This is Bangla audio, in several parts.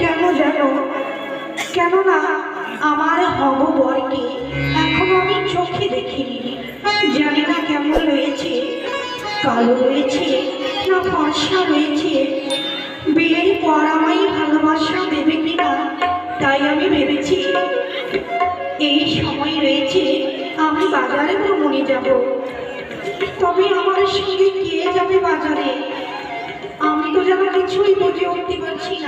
কেন জানো কেননা আমার হব বরকে এখনও আমি চোখে দেখিনি। জানি না কেমন রয়েছে, কালো রয়েছে, না ফর্সা রয়েছে। বিয়ের পর আমায় ভালোবাসা দেবে কিনা, তাই আমি ভেবেছি এই সময় রয়েছে আমি বাজারে ভ্রমণে যাব। তবে আমার সঙ্গে কে যাবে বাজারে? আমি তো যেন কিছুই বুঝে উঠতে পারছি না।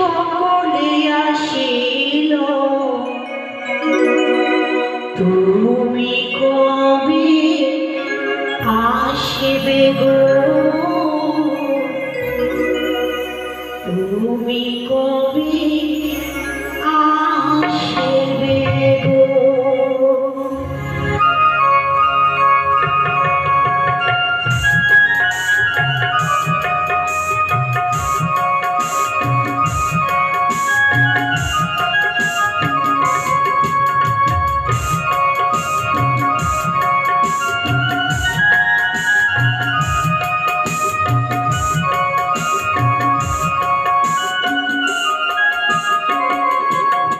সকলে আসিল। তুমি কবে আসবে গো তুমি কবে